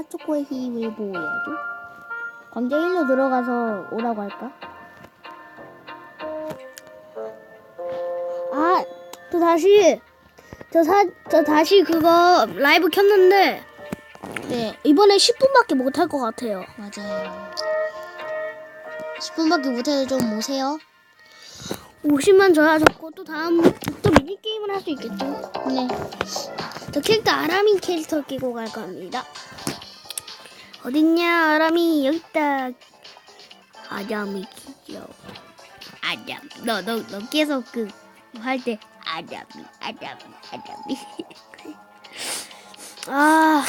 하초코의 힘을 보호해야죠. 광장 1로 들어가서 오라고 할까? 아, 저 다시 저 사, 저 다시 그거 라이브 켰는데 네, 이번에 10분밖에 못 할 것 같아요. 맞아요. 10분밖에 못해도 좀 오세요. 50만 줘야 좋고 또 다음 또 미니 게임을 할 수 있겠죠. 네. 저 캐릭터 아람이 캐릭터 끼고 갈 겁니다. 어딨냐 아람이 여기 있다. 아람이 귀여워. 아람 너너 너 계속 그 할 때 아람이 아람이 아람이. 아.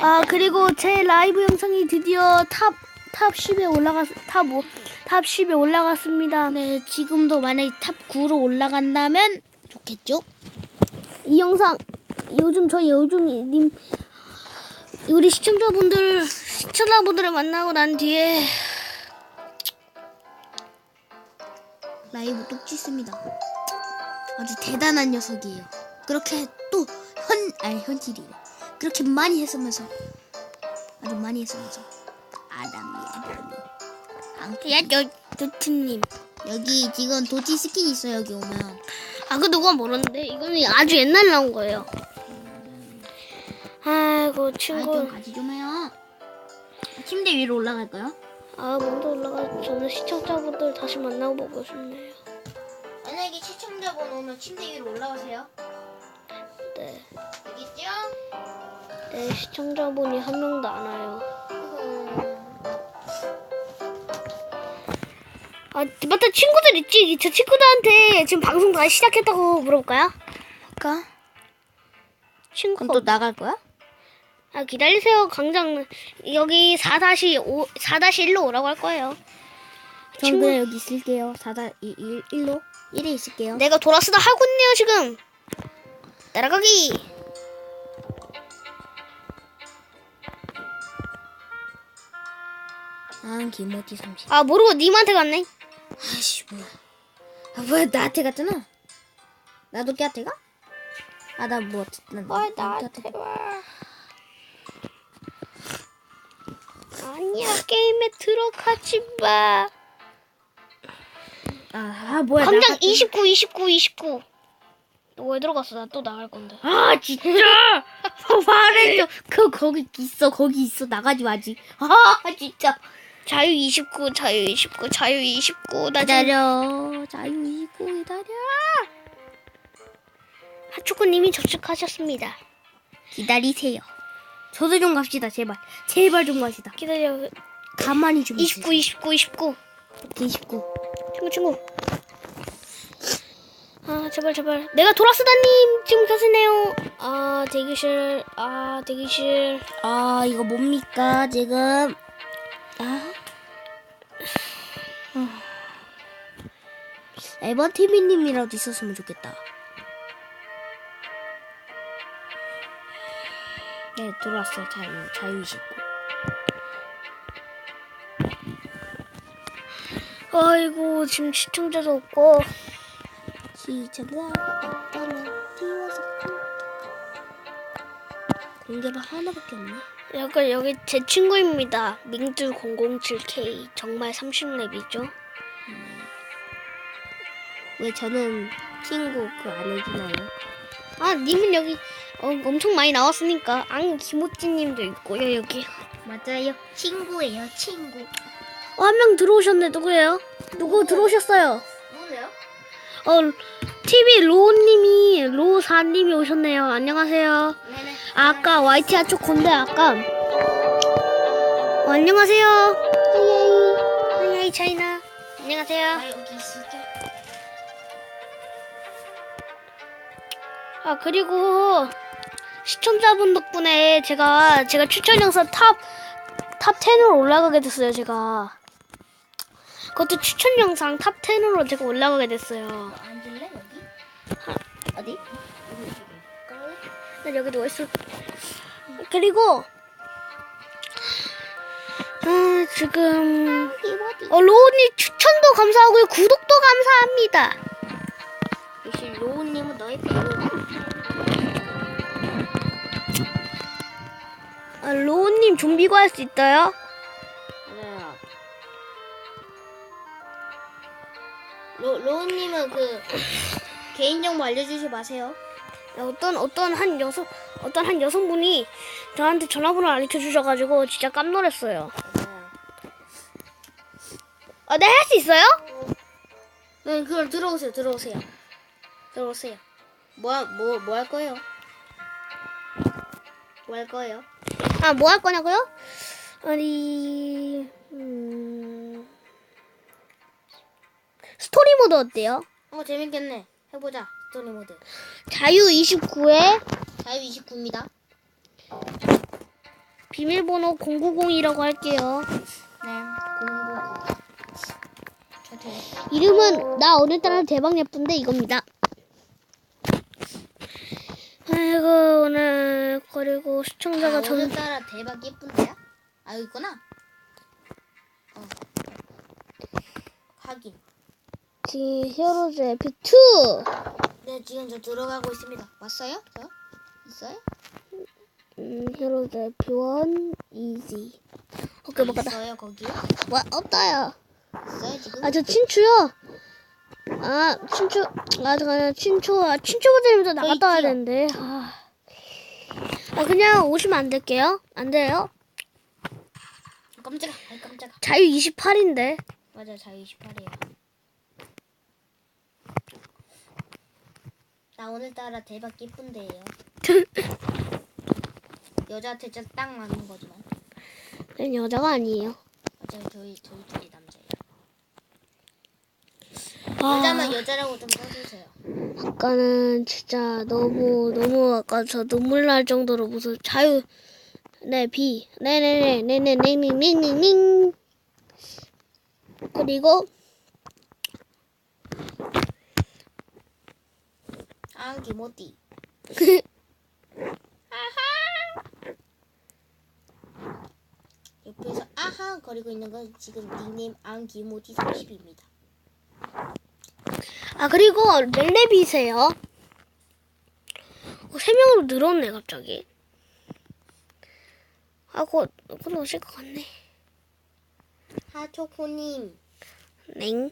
아 그리고 제 라이브 영상이 드디어 탑 탑 10에 올라갔 탑 5, 탑 10에 올라갔습니다. 네, 지금도 만약에 탑 9로 올라간다면 좋겠죠? 이 영상 요즘 저희 요즘 님 우리 시청자분들 시청자분들을 만나고 난 뒤에 라이브 뚝 찍습니다. 아주 대단한 녀석이에요. 그렇게 또 현, 아니 현질이래. 그렇게 많이 했으면서 아주 많이 했으면서 아담이 아담이. 앙- 야저 도티님 여기 지금 도티 스킨 있어 여기 오면. 아 그 누가 모르는데 이거는 아주 옛날 나온 거예요. 아이고 아이 친구 좀 같이 좀 해요. 침대 위로 올라갈까요? 아 먼저 올라가 저는 시청자분들 다시 만나보고 싶네요. 만약에 시청자분 오면 침대 위로 올라가세요. 네, 있죠? 네 시청자분이 한 명도 안 와요. 아 맞다 친구들 있지 저 친구들한테 지금 방송 다시 시작했다고 물어볼까요? 할까? 친구 그럼 또 나갈 거야? 아 기다리세요 광장 여기 4-5 4-1로 오라고 할 거예요. 친구- 그냥 여기 있을게요. 4다 1, 1로 1에 있을게요. 내가 돌아서다 하고 있네요 지금. 날아가기. 아 김모티 30. 아 모르고 님한테 갔네. 아이씨 뭐야. 아 뭐야 나한테 갔잖아. 나도 걔한테 가? 아나 뭐, 난뭘난 나한테 가. 와. 아니야 게임에 들어가지 마. 아, 아 뭐야 나갔- 29, 29, 29. 너왜 들어갔어? 나 또 나갈 건데. 아 진짜 말해줘 그 거기 있어 거기 있어 나가지 마지 아 진짜 자유 29, 자유 29, 자유 29. 나 기다려 자유 이고 기다려 하초코님이 접속하셨습니다. 기다리세요 저도 좀 갑시다 제발 제발 좀 갑시다 기다려. 가만히 좀 29, 29, 29. 29 친구 친구. 아 제발 제발. 내가 돌아서다님 지금 가시네요. 아 대기실. 아 대기실. 아 이거 뭡니까 지금 아 에버 TV님이라도 있었으면 좋겠다. 네 들어왔어 자유 자유이시고 아이고 지금 시청자도 없고. 시청자가 없다면 띄워서 공개가 하나밖에 없네. 여기 여기 제 친구입니다. 민주 007K 정말 30렙이죠. 왜 저는 친구 그 안 해주나요? 아 님은 여기 어, 엄청 많이 나왔으니까 앙 김호찌님도 있고요 여기. 맞아요 친구예요 친구. 어, 한 명 들어오셨네 누구예요? 누구 들어오셨어요? 누구세요? 어 TV 로우님이 로사님이 오셨네요. 안녕하세요. 네네. 아까 YT 아초콘데 아까 어, 안녕하세요. 하이하이 하이하이 차이나 안녕하세요. 아 그리고 시청자분 덕분에 제가 제가 추천 영상 탑 탑 10으로 올라가게 됐어요. 제가 그것도 추천 영상 탑 10으로 제가 올라가게 됐어요. 앉을래 여기? 어디? 나 여기 누워 있어. 그리고 아 지금 어 로우님 추천도 감사하고요 구독도 감사합니다. 역시 로우님은 너의 배 아, 로우님 좀비고 할수 있어요? 맞아요. 로 로우님은 그 개인 정보 알려주지 마세요. 어떤 어떤 한 여성 어떤 한 여성분이 저한테 전화번호 알려 주셔가지고 진짜 깜놀했어요. 맞아요. 아, 네 할 수 있어요? 네, 그럼 들어오세요. 들어오세요. 들어오세요. 뭐 뭐 뭐 할 거예요? 뭐 할 거예요? 아, 뭐 할 거냐고요? 아니, 음, 스토리 모드 어때요? 어 재밌겠네. 해보자. 스토리 모드. 자유 29에 자유 29입니다. 비밀번호 090이라고 할게요. 네. 공부. 저한테 이름은 나 오늘따라 대박 예쁜데 이겁니다. 아이고 오늘 그리고 시청자가 아, 오늘따라 대박 예쁜데요? 아 여기 있구나. 어. 확인. 지금 히어로즈 에피2 네 지금 저 들어가고 있습니다. 왔어요? 저? 있어요? 음, 히어로즈 에피1 이지 오케이 먹었다 있어요 거기요? 와 없다요 있어요 지금? 아 저 친추요 아 친추 아 잠깐 친추 아 친추 버전이면서 나갔다 와야 있지요? 되는데 아. 아 그냥 오시면 안 될게요 안 돼요 깜짝아. 아이 깜짝아. 자유 28인데 맞아 자유 28이에요. 나 오늘따라 대박 예쁜데요. 여자한테 진짜 딱 맞는 거지만. 난 여자가 아니에요 맞아요 저희 저희 둘이 남자예요. 아. 여자만 여자라고 좀 써주세요. 아까는 진짜 너무 너무 아까 저 눈물 날 정도로 무슨 자유 네 비 네네네 네네네네네네 그리고 아 기모띠. 옆에서 아하 거리고 있는 건 지금 닉네임 안기모티 30입니다. 아 그리고 렐레비세요 어, 세 명으로 늘었네 갑자기 아곧 곧 오실 것 같네 하초코님 냉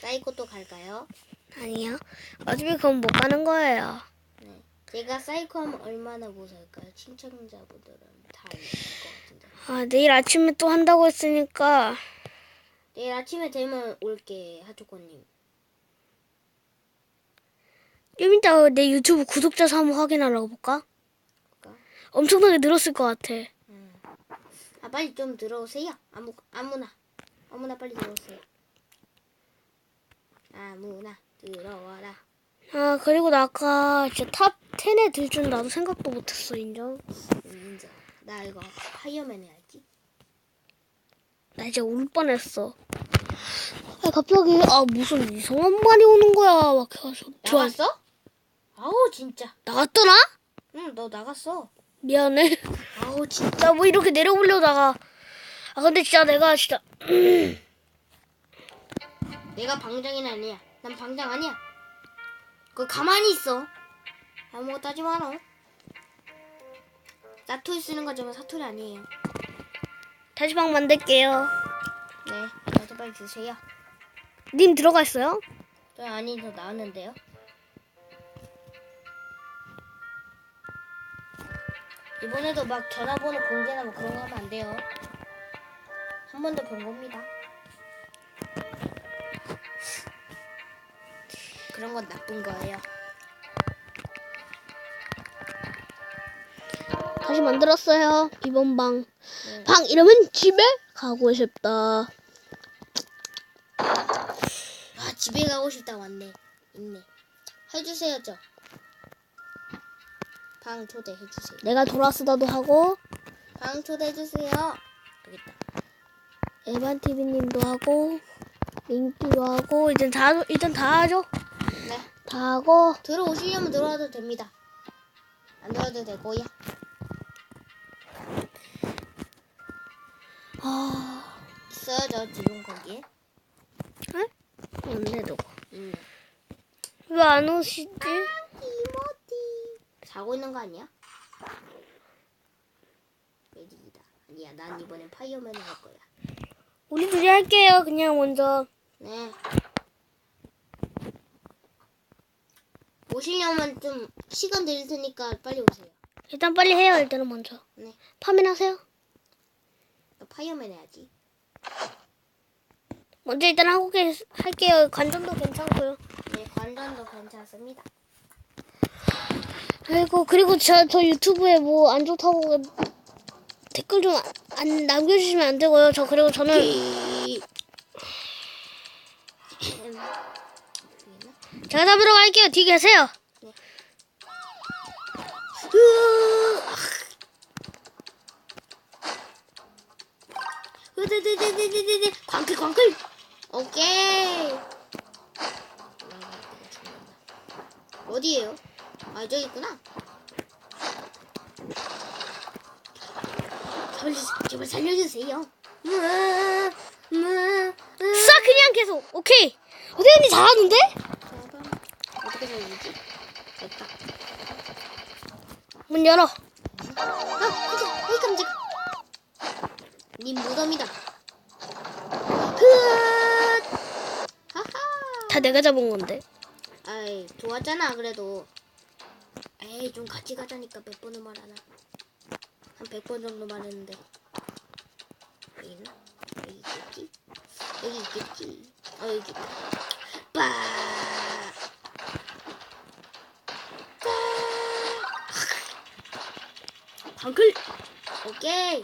사이코도 갈까요? 아니요 어차피 그건 못 가는 거예요 네. 제가 사이코 하면 얼마나 무서울까요? 시청자분들은 다 알것 같은데. 아 내일 아침에 또 한다고 했으니까 내일 아침에 되면 올게 하초코님. 좀 이따 내 유튜브 구독자 수 한번 확인하려고 볼까? 엄청나게 늘었을 것 같아 음. 아 빨리 좀 들어오세요. 아무 아무나 아무나 빨리 들어오세요. 아무나 들어와라. 아 그리고 나 아까 진짜 탑 10에 들 줄 나도 생각도 못했어 인정 음, 인정. 나 이거 파이어맨 해야지. 나 이제 울 뻔했어 아 갑자기 아 무슨 이상한 말이 오는 거야 막 해가지고 좋아 나갔어? 아우 진짜. 나갔더나? 응, 너 나갔어. 미안해 아우 진짜. 나 뭐 이렇게 내려오려다가 아 근데 진짜 내가 진짜 내가 방장이 아니야. 난 방장 아니야. 그 가만히 있어. 아무것도 하지 마라. 사투리 쓰는 거지만 사투리 아니에요. 다시 방 만들게요 네, 저도 빨리 주세요. 님 들어가 있어요? 저 아니 저 나왔는데요. 이번에도 막 전화번호 공개나 뭐 그런 거 하면 안 돼요. 한 번 더 본 겁니다. 그런 건 나쁜 거예요. 다시 만들었어요 이번 방 네. 방 이름은 집에 가고 싶다 아 집에 가고 싶다 왔네. 있네. 해주세요 저. 방 초대 해주세요. 내가 돌아쓰다도 하고 방 초대해 주세요. 여기 있다. 에반 TV님도 하고 민기도 하고 이젠 다 일단 다 하죠 네. 다 하고 들어오시려면 들어와도 됩니다. 안 들어와도 되고요. 아 있어요 저 지금 거기에. 언제도 있네. 왜안 오시지? 자고 있는 거 아니야? 메딕이다. 아니야, 난 이번엔 파이어맨을 할 거야. 우리 둘이 할게요. 그냥 먼저. 네. 오시려면 좀 시간 드릴 테니까 빨리 오세요. 일단 빨리 해요. 일단은 먼저. 네. 파밍하세요. 나 파이어맨 해야지. 먼저 일단 하고 계, 할게요. 관전도 괜찮고요. 네, 관전도 괜찮습니다. 아이고 그리고 저, 저 유튜브에 뭐 안 좋다고 댓글 좀 안 남겨주시면 안 되고요. 저 그리고 저는 이- 제가 잡으러 갈게요. 뒤에 계세요. 으드드드드드드 광클 광클 오케이 어디에요? 아 저기 있구나 제발, 제발 살려주세요 으아, 으아, 으아. 싹 그냥 계속. 오케이. 어대 언니 잘하는데? 어떻게 살리지? 됐다 문 열어. 아 깜짝 어이 깜짝 님 무덤이다 흐 하하 다 내가 잡은 건데. 아이 좋았잖아 그래도 에이 좀 같이 가자니까 몇 번을 말하나 한 100번 정도 말했는데. 여기 있나? 여기 있겠지? 여기 있겠지? 어 여기 있다. 빠! 방클! 오케이!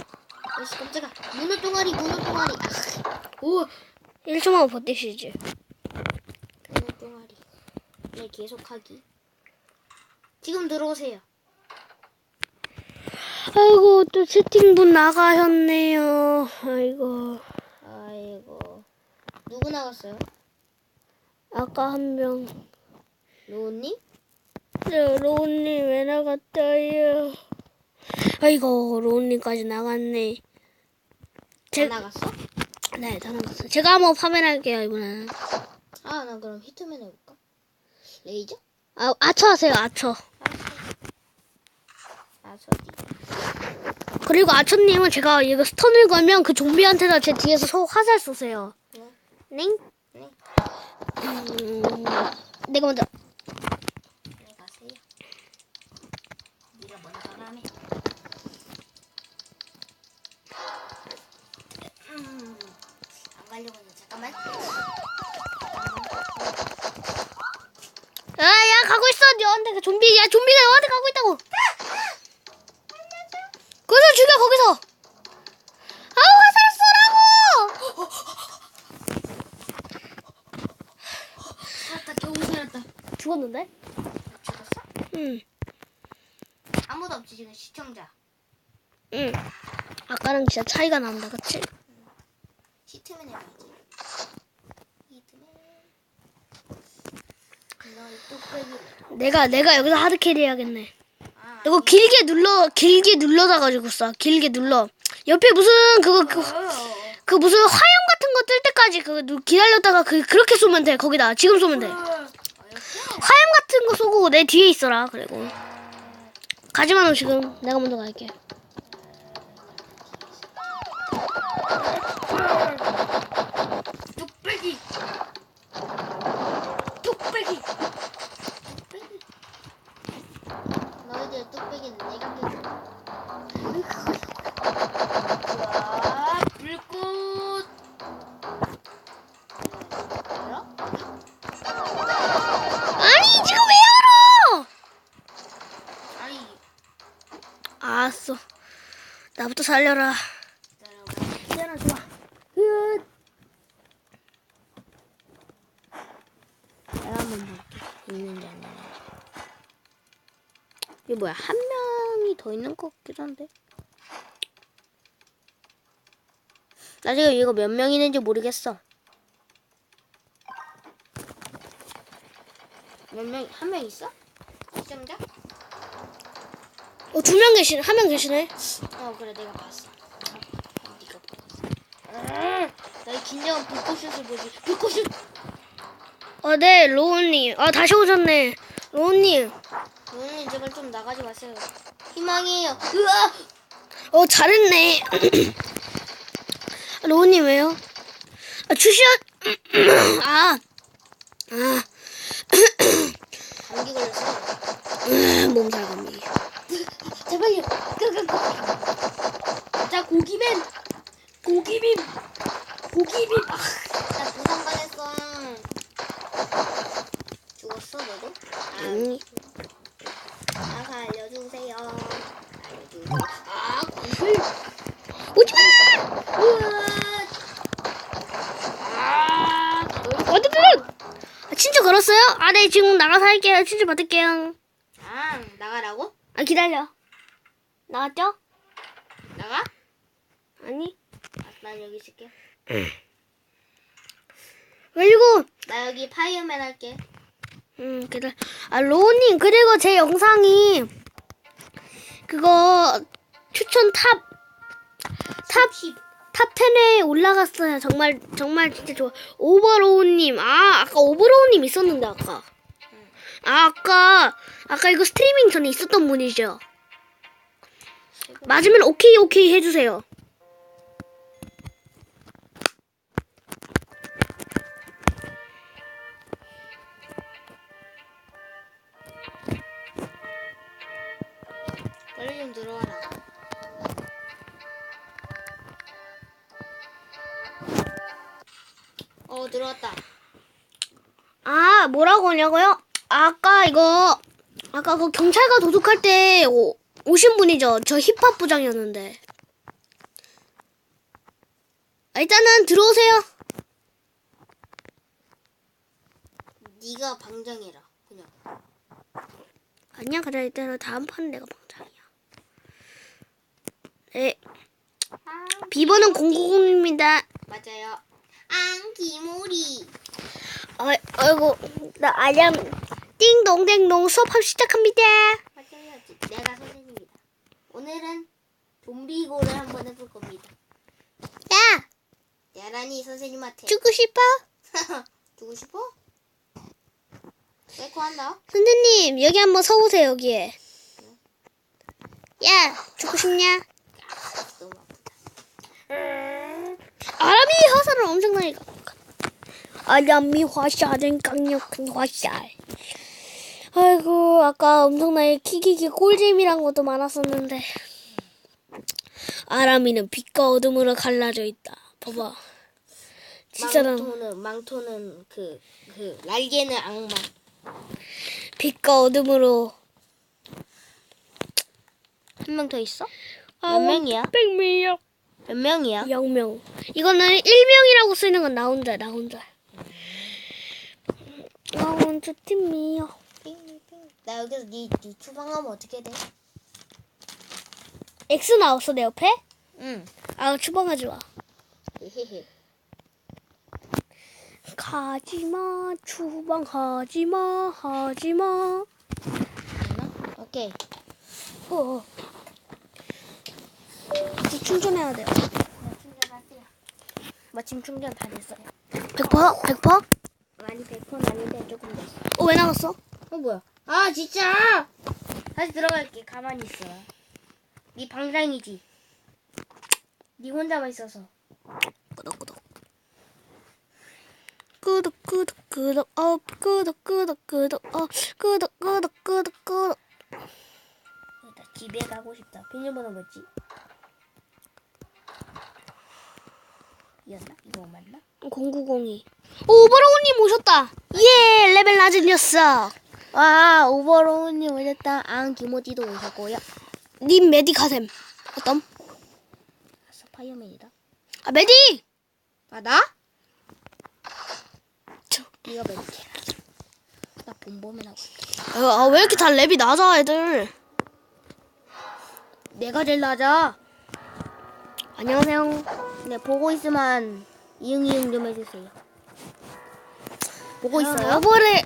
어씨 깜짝아. 문어 동아리 문어 동아리. 아, 오! 1초만 버티시지. 문어 동아리. 네 계속하기 지금 들어오세요 아이고 또 채팅분 나가셨네요. 아이고 아이고 누구 나갔어요? 아까 한 명. 로우님? 네, 로운님 왜 나갔어요? 아이고 로운님까지 나갔네. 다 제, 나갔어? 네, 다 나갔어. 제가 한번 파면할게요 이번엔. 아 나 그럼 히트맨 해볼까? 레이저? 아 아처 하세요 아처. 아 저기 그리고 아처님은 제가 이거 스턴을 걸면 그 좀비한테다 제 뒤에서 소 화살 쏘세요. 네. 네? 네. 음, 내가 먼저. 네 가세요 네가 먼저 가라며 음, 안 가려고 했는데 잠깐만 아, 야, 가고 있어. 너한테 그 좀비, 야, 좀비가 너한테 가고 있다고. 거기서 죽여, 거기서. 아, 화살 쏘라고! 살았다 겨우 살았다 죽었는데? 죽었어? 응, 아무도 없지 지금 시청자 응. 아까랑 진짜 차이가 난다, 그치? 히트맨 해봐야지 히트맨 너의 뚝배기를 내가, 내가 여기서 하드캐리 해야겠네. 아, 이거 길게 눌러, 길게 눌러다 가지고 쏴. 길게 눌러. 옆에 무슨, 그거, 그, 그 무슨 화염 같은 거 뜰 때까지 그, 누- 기다렸다가 그, 그렇게 쏘면 돼. 거기다. 지금 쏘면 돼. 화염 같은 거 쏘고 내 뒤에 있어라. 그리고. 가지마, 너 지금. 내가 먼저 갈게. 뚝배기 뚝배기 뚝배기 너희들 뚝배기는 내가 껴줘 와 불꽃 열어? 아니, 지금 왜 열어! 아니 알았어. 나부터 살려라. 기다려, 좋아. 끝. 내가 한번 볼게 있는지 안 있는지 이게 뭐야 한 명이 더 있는 것 같기도 한데 나 지금 이거 몇 명 있는지 모르겠어 몇 명, 한 명 있어? 시청자? 어, 두 명 계시네. 한 명 계시네. 어 그래 내가 봤어 어, 네가 봤어 나의 긴장한 불꽃슛을 보지 불꽃슛 어, 네, 로우님. 아, 다시 오셨네. 로우님. 너는 제발 좀 나가지 마세요 희망이에요 으아 어, 잘했네. 로우님 왜요? 아, 주시아, 아, 아, 감기 걸렸어. 음, 몸살 감기. 제발요. 끄끄끄. 자 고기맨. 고기빔. 고기빔. 아, 나 부상 당했어. 죽었어 너도? 아니, 아 살려주세요. 살려주세요. 아 구슬. 오지 마! 우와. 아, 걸었어요? 아, 네, 지금 나가서 할게요. 친추 받을게요. 아 나가라고? 아, 기다려. 나갔죠? 나가? 아니. 아, 난 여기 있을게. 그리고, 나 여기 파이어맨 할게. 음, 기다려. 아, 로우님, 그리고 제 영상이, 그거, 추천 탑, 탑, 10. 탑 10에 올라갔어요. 정말, 정말 진짜 좋아. 오버로우님, 아, 아까 오버로우님 있었는데, 아까. 아, 아까, 아까 이거 스트리밍 전에 있었던 분이죠. 맞으면 오케이, 오케이 해주세요. 빨리 좀 들어와라. 어 들어왔다. 아, 뭐라고 하냐고요? 아까 이거, 아까 그 경찰과 도둑할 때 오, 오신 분이죠. 저 힙합 부장이었는데. 아, 일단은 들어오세요. 네가 방장해라. 그냥. 아니야, 그래, 일단은 다음 판 내가 방장이야. 네, 비번은 090입니다. 맞아요. 앙 기모리. 아, 아이고, 나 알람, 띵동댕동 수업 시작합니다. 맞아요. 내가 선생님이다. 오늘은 좀비고를 한번 해볼 겁니다. 야, 야란이 선생님한테 죽고 싶어? 주고 싶어? 빼고 한다. 선생님, 여기 한번 서보세요, 여기에. 야, 죽고 싶냐? 너무 아프다. 아람이 화살을 엄청나게 강력한. 아람이 화살은 강력한 화살. 아까 엄청나게 키키키 꿀잼이란 것도 많았었는데. 아람이는 빛과 어둠으로 갈라져 있다. 봐봐. 진짜 난 망토는 망토는 그 그 날개는 악마. 빛과 어둠으로. 한 명 더 있어? 몇 명이야? 백명이요. 몇 명이야? 0명. 이거는 1명이라고 쓰는 건 나 혼자, 나 혼자. 나 혼자 팀이요. 나 여기서 네, 네 추방하면 어떻게 돼? X 나왔어, 내 옆에? 응. 아, 추방하지 마. 가지마, 추방하지마, 하지마. 됐나? 오케이. 어. 이제 충전해야 돼요. 마침 충전 다 됐어요. 100%? 100%? 많이 100% 아닌데 조금 됐어. 어, 왜 나갔어? 어 뭐야? 아 진짜! 다시 들어갈게. 가만히 있어. 네 방장이지. 네 혼자만 있어서. 끄덕끄덕. 끄덕, 끄덕, 끄덕, 업, 끄덕, 끄덕, 끄덕, 업, 끄덕, 끄덕, 끄덕, 끄덕. 나 집에 가고 싶다. 비밀번호 뭐지? 이었나? 이거 맞나? 0902. 오, 오버로우님 오셨다. 예, 레벨 낮은 녀석. 와 오버로우님 오셨다. 앙 김호디도 오셨고요. 님 메디카셈. 어떤? 스파이어맨이다. 아, 메디! 아 나? 저. 네가 맨캐라. 나 본보맨 하고 있다. 아, 아, 왜 이렇게 다 랩이 낮아, 애들. 내가 제일 낮아. 안녕하세요. 네 보고 있으면 이응 이응 좀 해주세요. 보고 있어요? 오버레,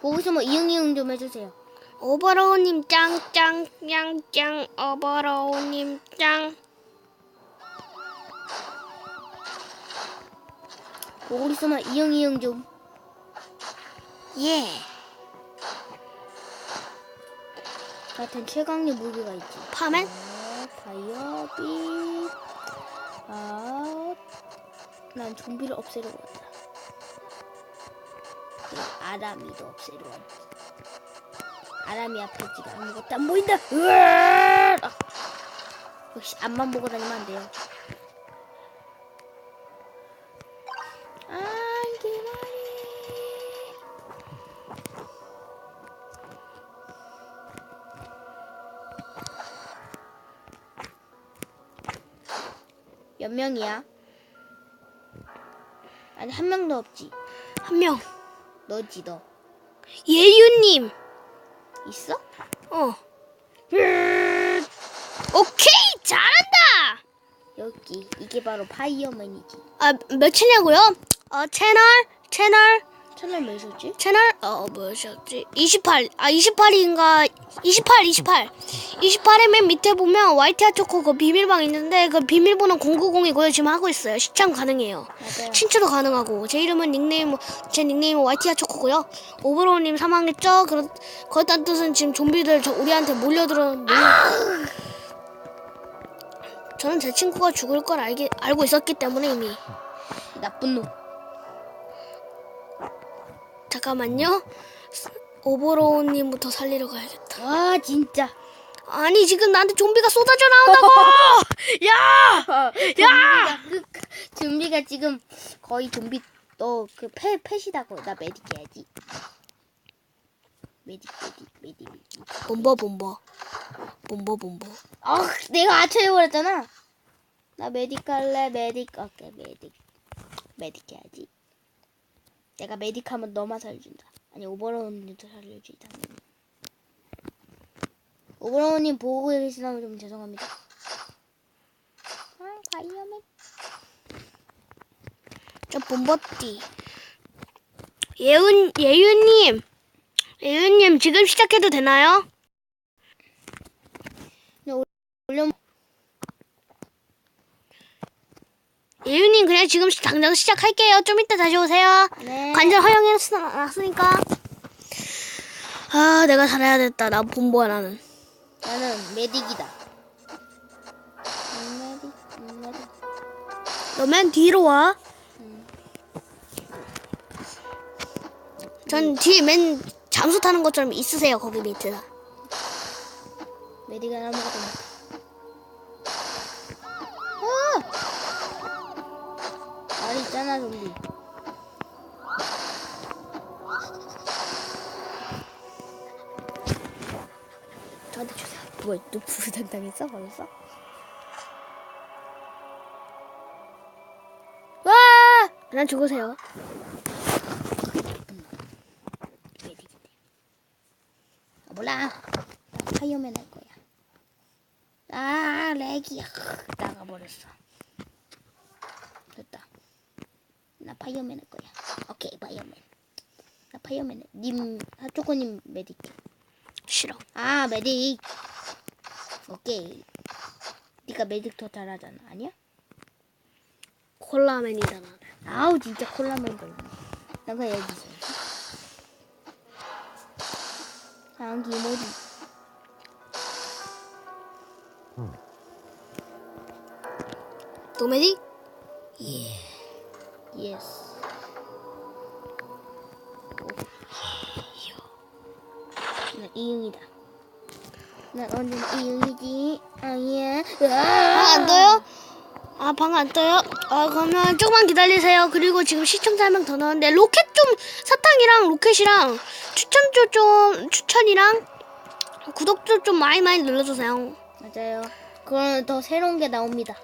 보고 있으면 이응 이응 좀 해주세요. 오버로우님 짱, 짱, 짱, 짱, 오버로우님 짱. 보고 있으면 이응 이응 좀. 예. 하여튼 최강의 무기가 있지. 파맨? 파이어빛. 아, 난 좀비를 한다. 그리고 아람이도 없애려고 한다. 아람이 앞에 지금 아무것도 안 보인다. 으아! 아, 역시 앞만 보고 다니면 안 돼요. 몇 명이야? 아니 한 명도 없지. 한 명. 너지 너. 예유님. 있어? 어. 오케이 잘한다. 여기 이게 바로 파이어맨이지. 아몇 채냐고요? 어 채널 채널 채널 몇 있었지? 채널 어 뭐였지? 28. 아 28인가 28 28. 28의 맨 밑에 보면 YTR 초코 그 비밀방 있는데 그 비밀번호 090이고요. 지금 하고 있어요. 시청 가능해요. 맞아요. 친추도 가능하고 제 이름은 닉네임 제 닉네임은 YTR 초코고요. 오버로우님 사망했죠? 그렇 그렇다는 뜻은 지금 좀비들 저 우리한테 몰려들어 몰려... 저는 제 친구가 죽을 걸 알기, 알고 있었기 때문에 이미 나쁜 놈. 잠깐만요. 오버로우님부터 살리러 가야겠다. 와 진짜. 아니 지금 나한테 좀비가 쏟아져 나온다고! 야! 야! 좀비가 지금 거의 좀비 너 그 패 패시다고 나 메딕 해야지. 메딕 메딕 메딕 메딕. 본버 본버 본버 본버. 아 내가 아쳐해 버렸잖아. 나 메딕 할래 메딕 오케이 메딕 메딕 해야지. 내가 메딕 하면 너만 살려준다. 아니 오버로우님도 살려주지 당연히. 오버로우님 보고 계시다면 좀 죄송합니다. 아 바이오맨. 저 본버띠. 예은 예윤님 예윤님 지금 시작해도 되나요? 올려 예윤님 그냥 지금 시- 당장 시작할게요. 좀 이따 다시 오세요. 네. 관절 허용해놨으니까. 아 내가 잘해야 됐다. 나 본보야 나는. 나는 메딕이다. 메딕, 메딕. 너 맨 뒤로 와. 전 뒤에 맨 잠수 타는 것처럼 있으세요 거기 밑에다. 메딕은 아무것도 못. 아! 말 있잖아 좀비. 저한테 주세요. 뭐야, 너 부상 당했어? 벌써? 와! 그냥 죽으세요. 아, 몰라. 파이어맨 할 거야. 아, 렉이 나가버렸어. 됐다. 나 파이어맨 할 거야. 오케이, 파이어맨. 나 파이어맨. 해. 님, 하초코님 메딕. 싫어. 아, 메딕. 오케이. 네가 메딕 더 잘하잖아. 아니야? 콜라맨이다 나는. 아우, 진짜 콜라맨 걸려. 난 그냥 여기 있어. 다음 기모디. 노메디? 이응이다. 난 언제나 이응이지. 아예. 방안 떠요? 아, 방 안 떠요? 아, 그러면 조금만 기다리세요. 그리고 지금 시청자 한 명 더 나왔는데, 로켓 좀, 사탕이랑 로켓이랑 추천주 좀, 추천이랑 구독주 좀 많이 많이 눌러주세요. 맞아요. 그러면 더 새로운 게 나옵니다.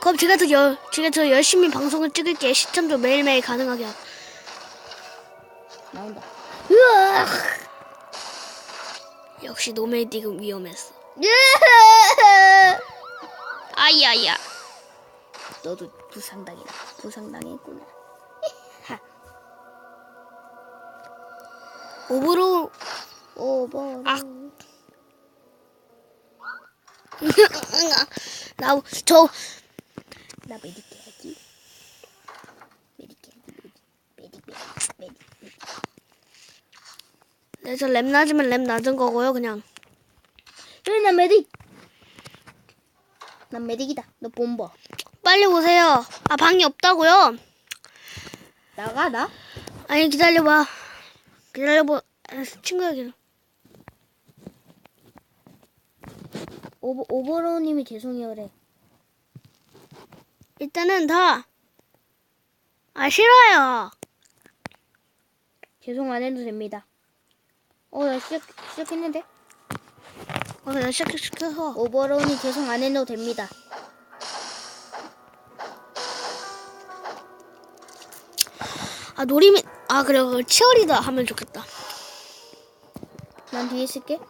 그럼 제가 더 열, 제가 더 열심히 방송을 찍을게. 시청자 매일매일 가능하게. 하고. 나온다. 으아! 역시 노메디가 위험했어. 예! 아이야야. 너도 부상당이다. 부상당했구나. 하. 오브로, 오버. 아. 나, 저, 나해야지. 메딕 해야지. 메딕. 메딕. 메딕. 메딕. 네, 저랩 낮으면 랩 낮은 거고요, 그냥. 그래 나 메딕. 난 메딕이다. 너 본버. 빨리 오세요. 아 방이 없다고요? 나가 나? 아니 기다려봐. 기다려봐. 아, 친구야 기다려. 오버 오버로우님이 죄송해요 그래. 일단은 다. 아 싫어요. 죄송 안 해도 됩니다. 어, 나 시작 시작했는데. 어, 나 시작시켜서. 오버로우님 죄송 안 해도 됩니다. 아 놀이미. 아 그래 그 치어리더 하면 좋겠다. 난 뒤에 있을게.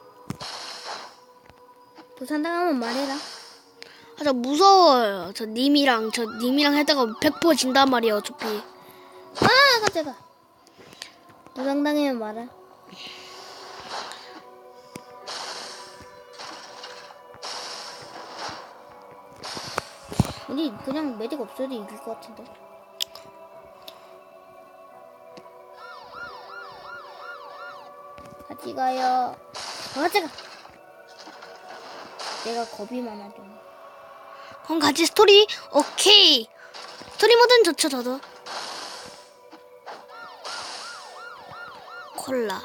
부산 당하면 말해라. 아 저 무서워요. 저 님이랑 저 님이랑 했다가 100% 진단 말이에요 어차피. 아, 깜짝아. 부상 당하면 말아. 우리 그냥 메딕 없어도 이길 것 같은데. 같이 가요. 아, 잠깐. 내가 겁이 많아 좀. 그럼 같이 스토리 오케이. 스토리 모드는 좋죠 저도. 콜라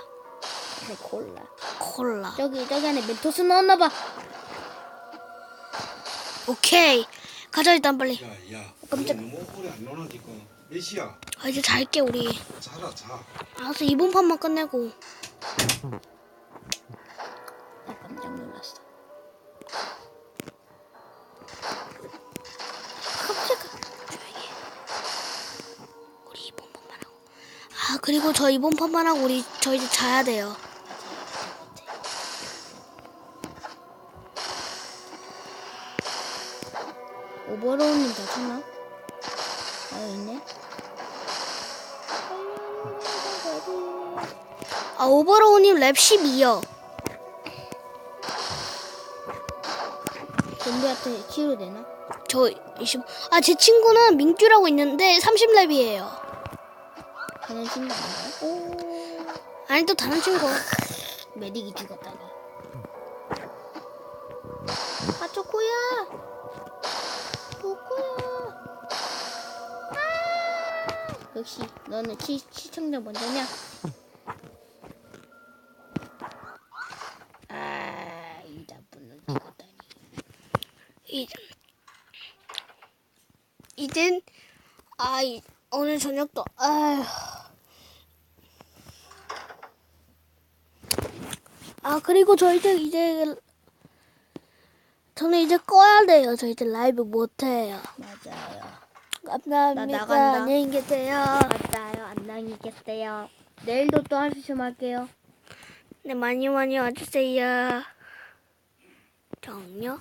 네, 콜라. 콜라. 저기 저기 안에 멘토스 넣었나 봐. 오케이. 가자 일단 빨리. 야, 야. 깜짝- 너무 오래 안 놀아니까. 몇 시야? 아 이제 잘게 우리. 자라, 자. 알았어 이번 판만 끝내고. 나 깜짝 놀랐어. 우리 이번 판만 하고. 아 그리고 저 이번 판만 하고 우리 저 이제 자야 돼요. 오버로우님 괜찮나? 아 있네. 아 오버로우님 랩 12요. 좀비한테 치료되나? 저 20. 아 제 친구는 민규라고 있는데 30랩이에요. 그냥 친구 아닌가요? 오. 아니 또 다른 친구. 메딕이 죽었다니. 아 초코야. 초코야. 아! 역시 너는 시, 시청자 먼저냐? 아, 이 나쁜 놈 죽었다니. 이제 이젠 아 이, 오늘 저녁도 아휴. 아 그리고 저 이제 이제 저는 이제 꺼야 돼요. 저 이제 라이브 못 해요. 맞아요. 감사합니다. 나간다. 안녕히 계세요. 맞아요. 안녕히 계세요. 내일도 또할수 있으면 할게요. 네 많이 많이 와주세요. 정요.